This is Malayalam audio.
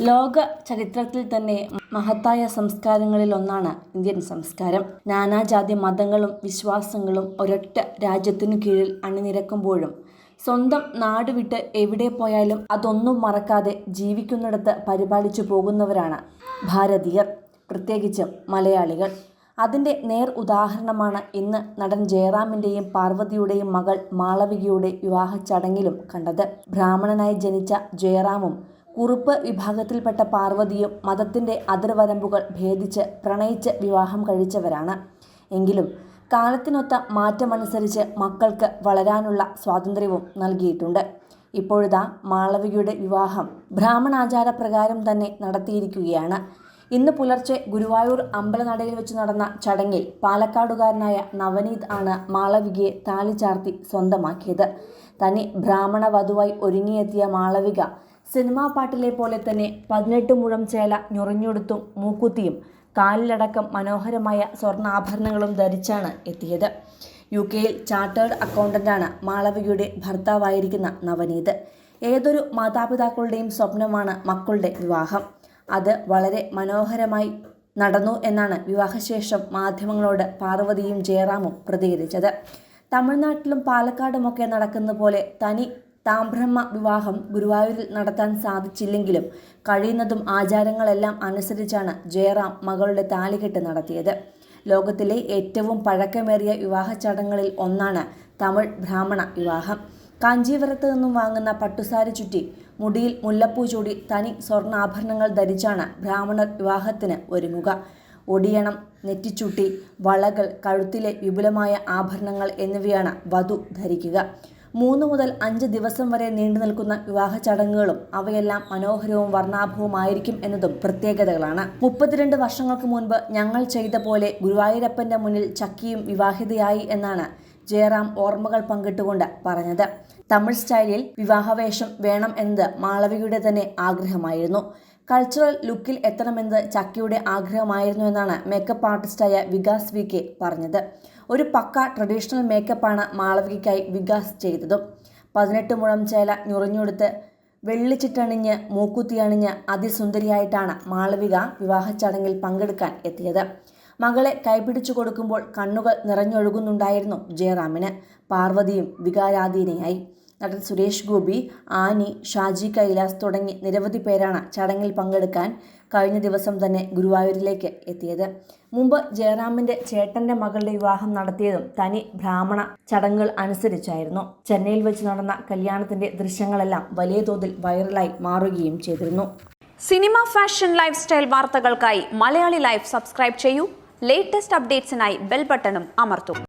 ലോക ചരിത്രത്തിൽ തന്നെ മഹത്തായ സംസ്കാരങ്ങളിൽ ഒന്നാണ് ഇന്ത്യൻ സംസ്കാരം. നാനാജാതി മതങ്ങളും വിശ്വാസങ്ങളും ഒരൊറ്റ രാജ്യത്തിനു കീഴിൽ അണിനിരക്കുമ്പോഴും സ്വന്തം നാട് വിട്ട് എവിടെ പോയാലും അതൊന്നും മറക്കാതെ ജീവിക്കുന്നിടത്ത് പരിപാലിച്ചു പോകുന്നവരാണ് ഭാരതീയർ. പ്രത്യേകിച്ചും മലയാളികൾ. അതിന്റെ നേർ ഉദാഹരണമാണ് ഇന്ന് നടൻ ജയറാമിന്റെയും പാർവതിയുടെയും മകൾ മാളവികയുടെ വിവാഹ ചടങ്ങിലും കണ്ടത്. ബ്രാഹ്മണനായി ജനിച്ച ജയറാമും കുറുപ്പ് വിഭാഗത്തിൽപ്പെട്ട പാർവതിയും മതത്തിന്റെ അതിർവരമ്പുകൾ ഭേദിച്ച് പ്രണയിച്ച് വിവാഹം കഴിച്ചവരാണ്. എങ്കിലും കാലത്തിനൊത്ത മാറ്റമനുസരിച്ച് മക്കൾക്ക് വളരാനുള്ള സ്വാതന്ത്ര്യവും നൽകിയിട്ടുണ്ട്. ഇപ്പോഴിതാ മാളവികയുടെ വിവാഹം ബ്രാഹ്മണാചാരപ്രകാരം തന്നെ നടത്തിയിരിക്കുകയാണ്. ഇന്ന് പുലർച്ചെ ഗുരുവായൂർ അമ്പലനടയിൽ വെച്ച് നടന്ന ചടങ്ങിൽ പാലക്കാടുകാരനായ നവനീത് ആണ് മാളവികയെ താലി ചാർത്തി സ്വന്തമാക്കിയത്. തനി ബ്രാഹ്മണ വധുവായി ഒരുങ്ങിയെത്തിയ മാളവിക സിനിമാ പാട്ടിലെ പോലെ തന്നെ പതിനെട്ട് മുഴം ചേല ഞൊറിഞ്ഞൊടുത്തും മൂക്കുത്തിയും കാലിലടക്കം മനോഹരമായ സ്വർണാഭരണങ്ങളും ധരിച്ചാണ് എത്തിയത്. യു കെയിൽ ചാർട്ടേഡ് അക്കൗണ്ടന്റാണ് മാളവികയുടെ ഭർത്താവായിരിക്കുന്ന നവനീത്. ഏതൊരു മാതാപിതാക്കളുടെയും സ്വപ്നമാണ് മക്കളുടെ വിവാഹം. അത് വളരെ മനോഹരമായി നടന്നു എന്നാണ് വിവാഹശേഷം മാധ്യമങ്ങളോട് പാർവതിയും ജയറാമും പ്രതികരിച്ചത്. തമിഴ്നാട്ടിലും പാലക്കാടുമൊക്കെ നടക്കുന്ന പോലെ തനി താംബ്രഹ്മ വിവാഹം ഗുരുവായൂരിൽ നടത്താൻ സാധിച്ചില്ലെങ്കിലും കഴിയുന്നതും ആചാരങ്ങളെല്ലാം അനുസരിച്ചാണ് ജയറാം മകളുടെ താലികെട്ട് നടത്തിയത്. ലോകത്തിലെ ഏറ്റവും പഴക്കമേറിയ വിവാഹ ചടങ്ങുകളിൽ ഒന്നാണ് തമിഴ് ബ്രാഹ്മണ വിവാഹം. കാഞ്ചീപുരത്ത് നിന്നും വാങ്ങുന്ന പട്ടുസാരി ചുറ്റി മുടിയിൽ മുല്ലപ്പൂ ചൂടി തനി സ്വർണാഭരണങ്ങൾ ധരിച്ചാണ് ബ്രാഹ്മണർ വിവാഹത്തിന് ഒരുങ്ങുക. ഒടിയണം നെറ്റിച്ചുട്ടി വളകൾ കഴുത്തിലെ വിപുലമായ ആഭരണങ്ങൾ എന്നിവയാണ് വധു ധരിക്കുക. മൂന്ന് മുതൽ അഞ്ച് ദിവസം വരെ നീണ്ടു നിൽക്കുന്ന വിവാഹ ചടങ്ങുകളും അവയെല്ലാം മനോഹരവും വർണാഭവുമായിരിക്കും എന്നതും പ്രത്യേകതകളാണ്. മുപ്പത്തിരണ്ട് വർഷങ്ങൾക്ക് മുൻപ് ഞങ്ങൾ ചെയ്ത പോലെ ഗുരുവായൂരപ്പന്റെ മുന്നിൽ ചക്കിയും വിവാഹിതയായി എന്നാണ് ജയറാം ഓർമ്മകൾ പങ്കിട്ടുകൊണ്ട് പറഞ്ഞത്. തമിഴ് സ്റ്റൈലിൽ വിവാഹവേഷം വേണം എന്നത് മാളവികയുടെ തന്നെ ആഗ്രഹമായിരുന്നു. കൾച്ചറൽ ലുക്കിൽ എത്തണമെന്നത് ചക്കിയുടെ ആഗ്രഹമായിരുന്നു എന്നാണ് മേക്കപ്പ് ആർട്ടിസ്റ്റായ വികാസ് വി കെ പറഞ്ഞത്. ഒരു പക്ക ട്രഡീഷണൽ മേക്കപ്പാണ് മാളവികയ്ക്കായി വികാസ് ചെയ്തതും. പതിനെട്ട് മുഴം ചേല ഞുറിഞ്ഞുകൊടുത്ത് വെള്ളിച്ചിട്ടണിഞ്ഞ് മൂക്കുത്തി അണിഞ്ഞ് അതിസുന്ദരിയായിട്ടാണ് മാളവിക വിവാഹ ചടങ്ങിൽ പങ്കെടുക്കാൻ എത്തിയത്. മകളെ കൈപിടിച്ചു കൊടുക്കുമ്പോൾ കണ്ണുകൾ നിറഞ്ഞൊഴുകുന്നുണ്ടായിരുന്നു ജയറാമിന്. പാർവതിയും വികാരാധീനയായി. നടൻ സുരേഷ് ഗോപി ആനി ഷാജി കൈലാസ് തുടങ്ങി നിരവധി പേരാണ് ചടങ്ങിൽ പങ്കെടുക്കാൻ കഴിഞ്ഞ ദിവസം തന്നെ ഗുരുവായൂരിലേക്ക് എത്തിയത്. മുമ്പ് ജയറാമിന്റെ ചേട്ടന്റെ മകളുടെ വിവാഹം നടത്തിയതും തനി ബ്രാഹ്മണ ചടങ്ങുകൾ അനുസരിച്ചായിരുന്നു. ചെന്നൈയിൽ വെച്ച് നടന്ന കല്യാണത്തിന്റെ ദൃശ്യങ്ങളെല്ലാം വലിയ തോതിൽ വൈറലായി മാറുകയും ചെയ്തിരുന്നു. സിനിമ ഫാഷൻ ലൈഫ് സ്റ്റൈൽ വാർത്തകൾക്കായി മലയാളി ലൈഫ് സബ്സ്ക്രൈബ് ചെയ്യൂ. ലേറ്റസ്റ്റ് അപ്ഡേറ്റ്സിനായി ബെൽ ബട്ടണും അമർത്തും.